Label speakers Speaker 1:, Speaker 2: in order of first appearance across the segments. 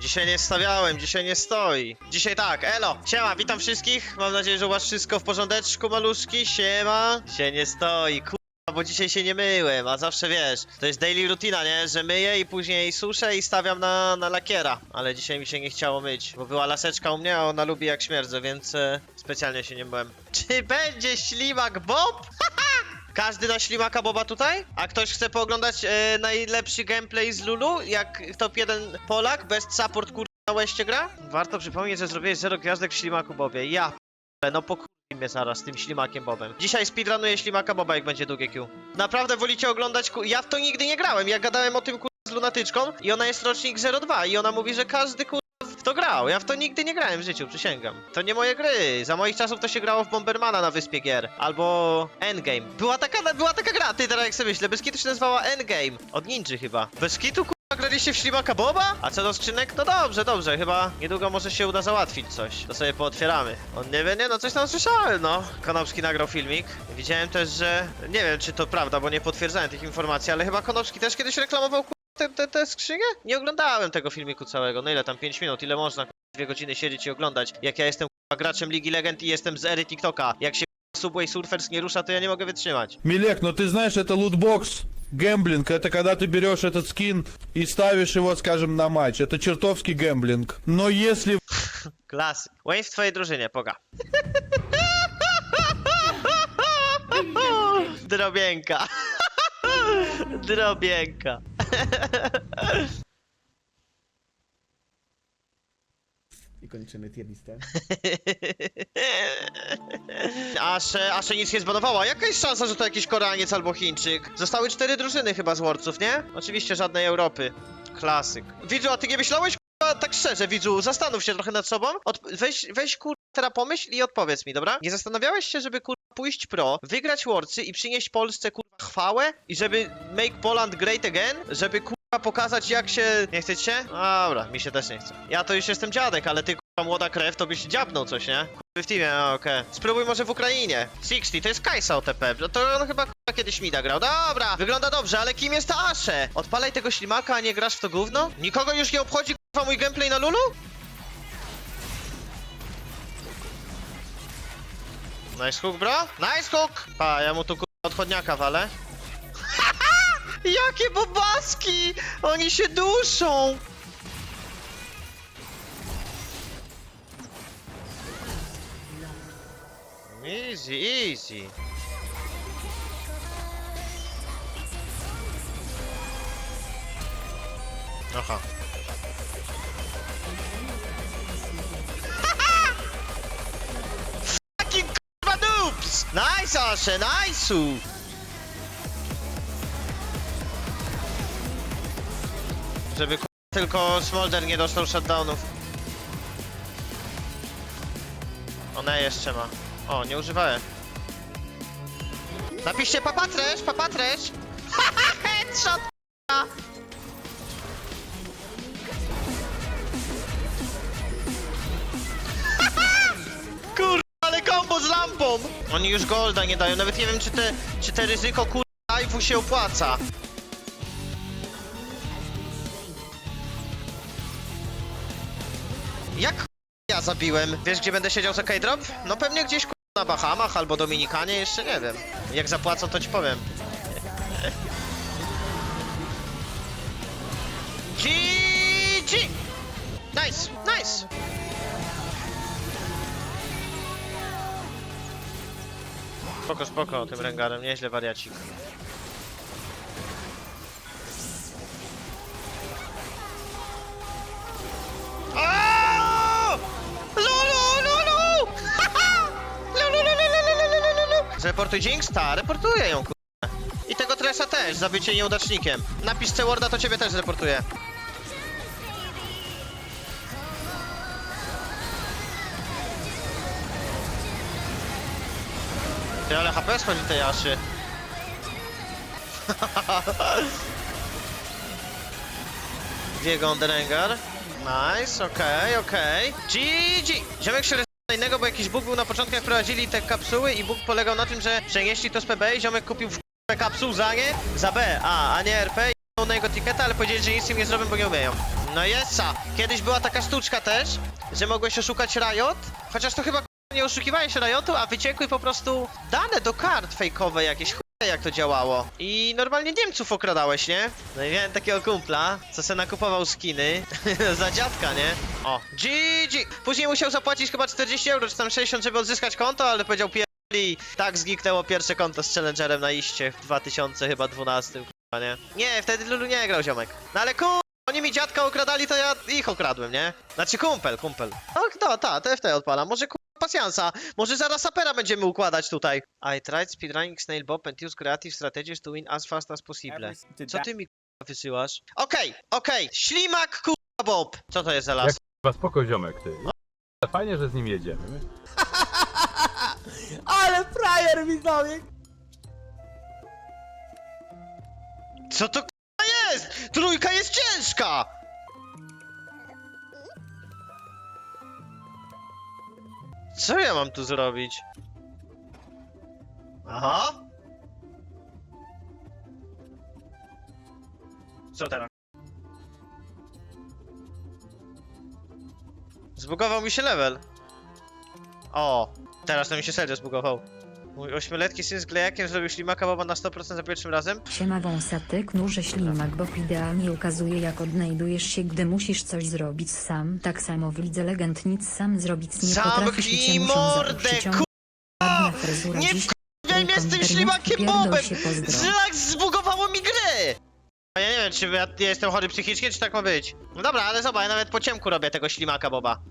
Speaker 1: Dzisiaj nie stawiałem, dzisiaj nie stoi. Dzisiaj tak, elo, siema, witam wszystkich. Mam nadzieję, że u was wszystko w porządeczku, maluszki. Siema. Się nie stoi, kurwa, bo dzisiaj się nie myłem, a zawsze wiesz, to jest daily rutina, nie? Że myję i później suszę i stawiam na, na lakiera. Ale dzisiaj mi się nie chciało myć, bo była laseczka u mnie, a ona lubi jak śmierdzę, więc e, specjalnie się nie myłem. Czy będzie ślimak Bob? Każdy na ślimaka Boba tutaj? A ktoś chce pooglądać e, najlepszy gameplay z Lulu? Jak top 1 Polak, best support kur... na łeście gra? Warto przypomnieć, że zrobiłeś 0 gwiazdek w ślimaku Bobie. Ja p***e, no pokur... mnie zaraz z tym ślimakiem Bobem. Dzisiaj speedrunuję ślimaka Boba, jak będzie długie Q. Naprawdę wolicie oglądać ku... Ja w to nigdy nie grałem, ja gadałem o tym kur... z lunatyczką i ona jest rocznik 02 i ona mówi, że każdy kur... to grał. Ja w to nigdy nie grałem w życiu, przysięgam. To nie moje gry. Za moich czasów to się grało w Bombermana na wyspie gier. Albo Endgame. Była taka, była taka gra, ty teraz jak sobie myślę, bez kitu się nazywała Endgame. Od Ninja chyba. Bez kitu kurwa graliście w ślimaka Boba? A co do skrzynek? No dobrze, dobrze. Chyba niedługo może się uda załatwić coś. To sobie pootwieramy. On nie wie, nie no, coś tam słyszałem, no. Konopski nagrał filmik. Widziałem też, że... Nie wiem, czy to prawda, bo nie potwierdzałem tych informacji, ale chyba Konopski też kiedyś reklamował te, te, te skrzynie? Nie oglądałem tego filmiku całego. No ile tam? 5 minut? Ile można kurwa, dwie godziny siedzieć i oglądać? Jak ja jestem kurwa, graczem Ligi Legend i jestem z ery TikToka. Jak się kurwa, Subway Surfers nie rusza, to ja nie mogę wytrzymać.
Speaker 2: Милек, но ты знаешь, это лутбокс. Гэмблинг, это когда ты берешь этот скин и ставишь его, скажем, на матч. Это чертовский гэмблинг. Но если
Speaker 1: Klasyk. Wayne w twojej drużynie, poga. Drobienka. Drobienka.
Speaker 3: I kończymy tier listę.
Speaker 1: Aż, e, aż nic nie zbanowała. Jaka jest szansa, że to jakiś Koreaniec albo Chińczyk? Zostały cztery drużyny chyba z Warców, nie? Oczywiście żadnej Europy. Klasyk. Widzu, a ty nie myślałeś, kurwa, tak szczerze, widzu, zastanów się trochę nad sobą. Weź, weź kurwa, teraz pomyśl i odpowiedz mi, dobra? Nie zastanawiałeś się, żeby kurwa pójść pro, wygrać Warcy i przynieść Polsce kurwa chwałę? I żeby make Poland great again? Żeby kurwa pokazać jak się... Nie chcecie? Dobra, mi się też nie chce. Ja to już jestem dziadek, ale ty kurwa młoda krew, to byś dziabnął coś, nie? Kurwa w teamie, a, okej. Spróbuj może w Ukrainie. 60, to jest Kajsa OTP. No To on chyba kurwa kiedyś Mida grał. Dobra, wygląda dobrze, ale kim jest ta Asze? Odpalaj tego ślimaka, a nie grasz w to gówno? Nikogo już nie obchodzi kurwa mój gameplay na Lulu? Nice hook, bro. Nice hook! Pa, ja mu tu odchodniaka walę. Jakie bobaski! Oni się duszą! Easy, easy. Aha. Nice, Ashe, nice! Żeby tylko Smolder nie dostał shutdownów. Ona jeszcze ma. O, nie używałem. Napiszcie papatresz, papatresz! Headshot! Ale kombo z lampą! Oni już golda nie dają, nawet nie wiem czy te, czy te ryzyko kurwa live'u się opłaca. Jak ja zabiłem? Wiesz gdzie będę siedział za K-Drop? No pewnie gdzieś na Bahamach albo Dominikanie, jeszcze nie wiem. Jak zapłacą to ci powiem. GG! Nice, nice! Spoko, spoko, tym rengarem, nieźle wariacik. Aaaa! Lulu, lulu! Haha! Lulu, lulu, lulu, lulu, lulu! Zreportuj Jinx? Ta, reportuję ją, kurwa. I tego Tresa też, za bycie nieudacznikiem. Napisz C-Worda, to ciebie też zreportuję. Ty, ale HP schodzi tej Aszy. Diego on Rengar. Nice, okej, okej. GG! Ziomek się innego, bo jakiś bóg był na początku, jak prowadzili te kapsuły i bóg polegał na tym, że przenieśli to z PB i ziomek kupił w kapsuł za nie, za B, A, a nie RP i na jego ticketa, ale powiedzieli, że nic im nie zrobią, bo nie umieją. No jest. Kiedyś była taka sztuczka też, że mogłeś oszukać Riot, chociaż to chyba nie oszukiwałeś Riotu, a wyciekły po prostu dane do kart fejkowe jakieś jak to działało. I normalnie Niemców okradałeś, nie? No i miałem takiego kumpla, co se nakupował skiny za dziadka, nie? O, GG! Później musiał zapłacić chyba 40 euro, czy tam 60, żeby odzyskać konto, ale powiedział pierdoli. Tak zniknęło pierwsze konto z Challengerem na iście w 2012, kurwa, nie? Nie, wtedy Lulu nie grał, ziomek. No ale kur... Oni mi dziadka okradali, to ja ich okradłem, nie? Znaczy kumpel, kumpel. No, no ta, TFT odpalam. Może kur... pasjansa. Może zaraz sapera będziemy układać tutaj. I tried speedrunning Snail Bob and use creative strategies to win as fast as possible. Co ty mi kurwa, wysyłasz? Okej, okej. Ślimak kurwa Bob. Co to jest za las?
Speaker 4: Jak- Chyba spoko ziomek, ty. Fajnie, że z nim jedziemy.
Speaker 3: Ale frajer widzowie!
Speaker 1: Co to kurwa jest? Trójka jest ciężka! Co ja mam tu zrobić? Aha. Co teraz? Zbugował mi się level. O, teraz to mi się serio zbugował. Mój ośmioletki syn z glejakiem zrobił ślimaka boba na 100% za pierwszym razem.
Speaker 5: Siema wąsatek nurze ślimak Bob idealnie ukazuje jak odnajdujesz się gdy musisz coś zrobić sam. Tak samo w Lidze Legend nic sam zrobić nie potrafisz i cię
Speaker 1: Zamknij
Speaker 5: muszą
Speaker 1: mordę.
Speaker 5: Ładna fryzura
Speaker 1: Nie
Speaker 5: dziś.
Speaker 1: wkurwiaj mnie z tym ślimakiem
Speaker 5: pierdol
Speaker 1: bobem!
Speaker 5: się, pozdro.
Speaker 1: Zlak zbugowało mi gry! A ja nie wiem, czy ja ja jestem chory psychicznie, czy tak ma być. No dobra, ale zobacz, ja nawet po ciemku robię tego ślimaka boba.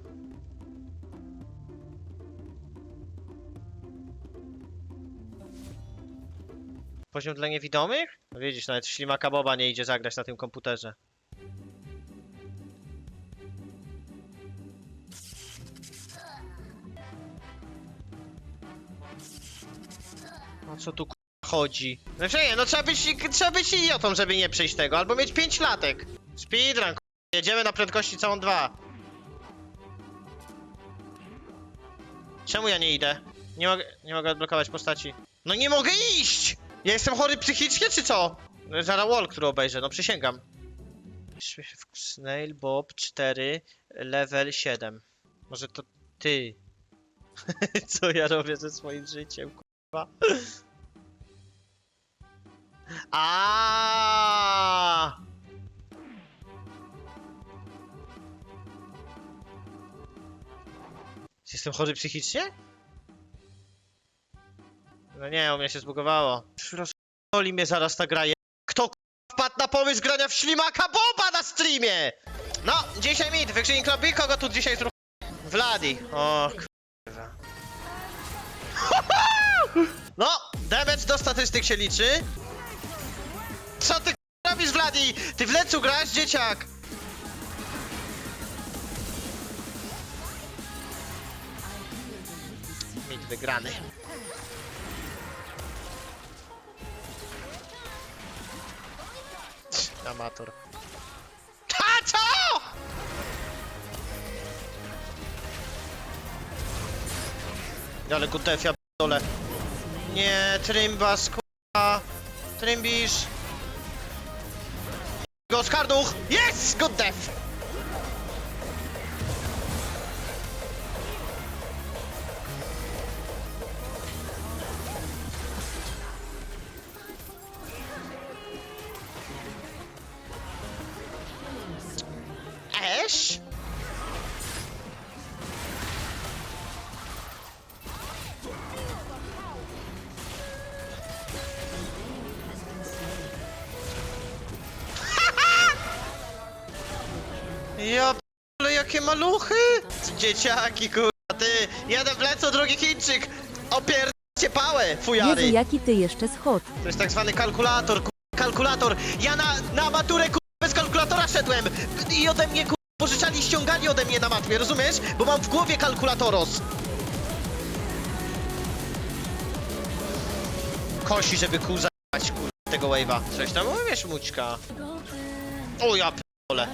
Speaker 1: Poziom dla niewidomych? No widzisz, nawet ślimaka boba nie idzie zagrać na tym komputerze. O co tu chodzi? Znaczy nie, no trzeba być, trzeba być idiotą, żeby nie przejść tego, albo mieć 5 latek. Speedrun, jedziemy na prędkości całą 2. Czemu ja nie idę? Nie mogę, nie mogę odblokować postaci. No nie mogę iść! Ja jestem chory psychicznie, czy co? No, Zaraz wall, który obejrzę, no przysięgam. Snail Bob 4, level 7. Może to ty. co ja robię ze swoim życiem, kurwa? A. Jestem chory psychicznie? No nie, u mnie się zbugowało. Rozpoli mnie zaraz ta gra. Kto wpadł na pomysł grania w ślimaka Boba na streamie? No, dzisiaj mit, wykrzyknik lobby, kogo tu dzisiaj zru... Vladi. O kurwa. No, damage do statystyk się liczy. Co ty robisz, Vladi? Ty w lecu grasz, dzieciak? Mit wygrany. Amator. A co? Ale good def, ja dole. Nie, Trymbas, k***a. Trymbisz. Go skarduch! Yes! Good def! Ash? Ja p***le, jakie maluchy! Dzieciaki, kurwa, ty! Jeden w leco, drugi Chińczyk! Opierdźcie pałę, fujary!
Speaker 6: Jezu, jaki ty jeszcze schod.
Speaker 1: To jest tak zwany kalkulator, ku... kalkulator. Ja na, na maturę ku... bez kalkulatora szedłem i ode mnie ku... pożyczali, ściągali ode mnie na matmie, rozumiesz? Bo mam w głowie kalkulatoros. Kosi, żeby ku zajebać kur... tego wave'a. Coś tam mówisz, mućka? O ja p***ole.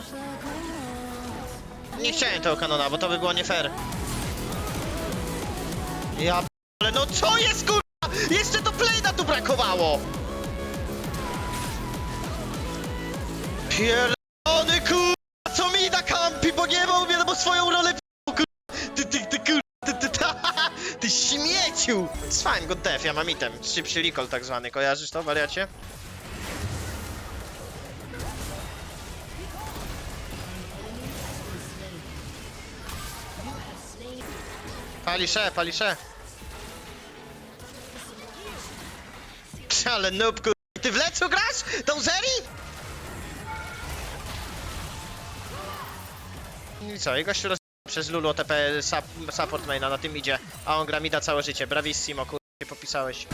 Speaker 1: Nie chciałem tego kanona, bo to by było nie fair. Ja p***ole, no co jest kur... Jeszcze to Playna tu brakowało! Pierdolony kurwa, co mi da kampi, bo nie ma uwielbo swoją rolę p***u, kurwa. Ty, ty, ty, kurwa, ty, ty, ty, ty śmieciu! It's fine, good death, ja mam item. Szybszy recall tak zwany, kojarzysz to, wariacie? Palisze, palisze. Ale noob, kur... Ty w lecu grasz? Tą Zeri? I co, i gościu roz... przez Lulu sap, support maina, na tym idzie. A on gra mida całe życie. Bravissimo, kur... się popisałeś.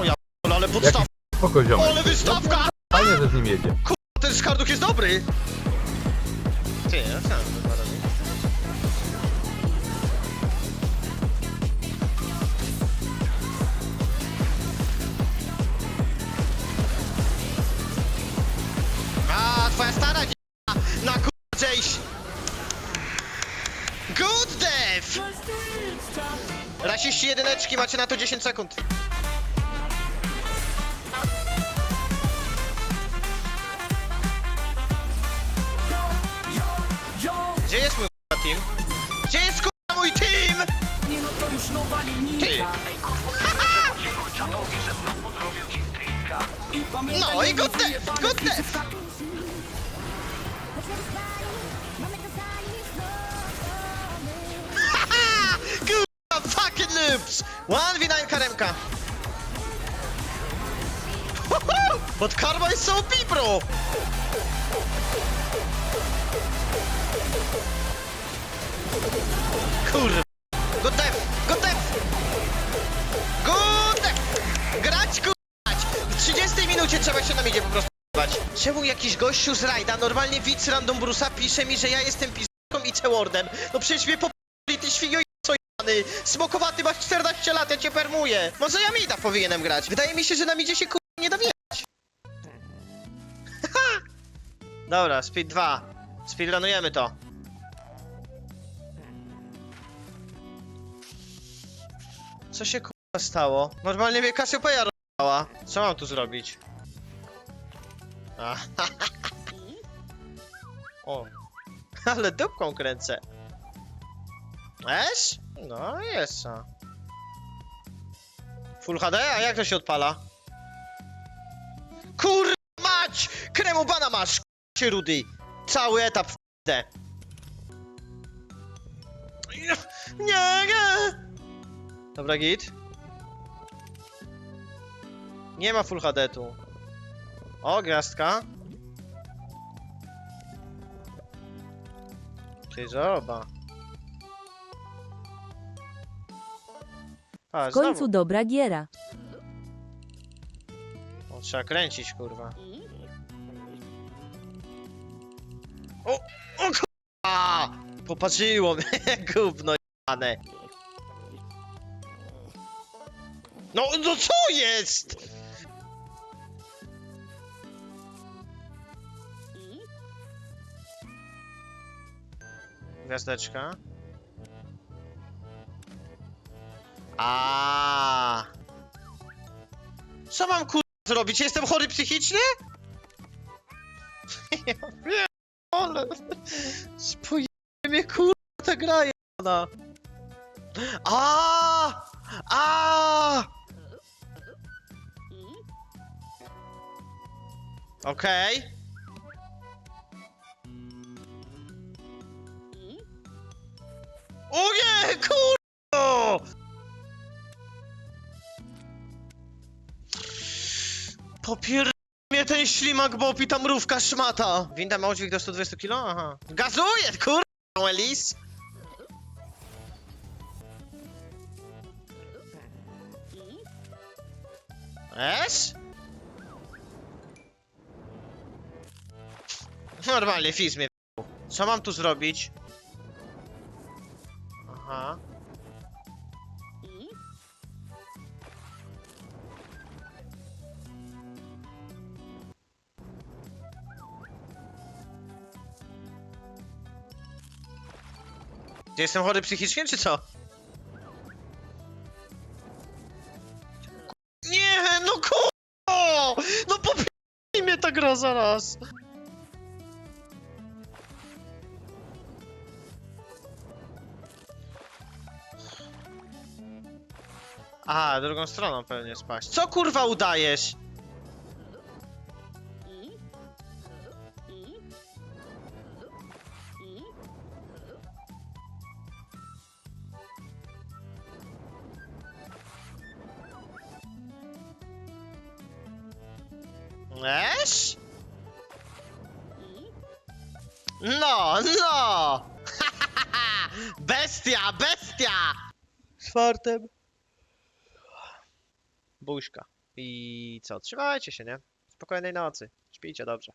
Speaker 1: O ja p***le, ale podstaw...
Speaker 4: Spoko ziomek.
Speaker 1: Ale wystawka!
Speaker 4: Fajnie, że z nim jedzie.
Speaker 1: Ten skarduk jest dobry! Ty, no co on kurwa robi? Jedyneczki, macie na to 10 sekund. Gdzie jest mój kurwa team? Gdzie jest kurwa mój team? Ty. No i good death, good death. Haha, noobs! 1v9 karemka. But karma jest so OP, bro! Kurwa. Good death, good death! Good death! Grać, kurwać! W 30 minucie trzeba się na midzie po prostu grać. Czemu jakiś gościu z rajda, normalnie widz random Brusa pisze mi, że ja jestem pizdą i cewordem? No przecież mnie po***li, ty świnio co jany! Smokowaty masz 14 lat, ja cię permuję! Może ja mida powinienem grać? Wydaje mi się, że na midzie się kurwa nie da wijać. Haha! Dobra, speed 2. Speedrunujemy to. Co się kurwa stało? Normalnie mnie Cassiopeia rozwała. Co mam tu zrobić? A, o. Ale dupką kręcę. Esz? No jest. a. Full HD? A jak to się odpala? Kur mać! Kremu bana masz! Się rudy! Cały etap w. Nie, nie! Dobra, git. Nie ma Full HD tu. O, gwiazdka. Ty zoba. A,
Speaker 6: W końcu
Speaker 1: znowu.
Speaker 6: dobra giera.
Speaker 1: O, trzeba kręcić, kurwa. O, o kurwa! Popatrzyło mnie, gówno jane. No, no co jest? Gwiazdeczka. A. Co mam kur... zrobić? Jestem chory psychicznie? Ja wiem, ale... Spójrz mnie kur... ta gra jana. A! A! Okej. O nie, kurwa! Popier... mnie ten ślimak Bob i ta mrówka szmata. Winda ma do 120 kg? Aha. Gazuje, kurwa, Elis! Es? Normalnie, w***ł. Co mam tu zrobić? Aha. Gdzie jestem chory psychicznie, czy co? Nie, no ku... No po umrę zaraz. Aha, drugą stroną pewnie spaść. Co kurwa udajesz? Esz? No, no! bestia, bestia! Czwartem. Buźka. I co, trzymajcie się, nie? Spokojnej nocy. Śpijcie dobrze.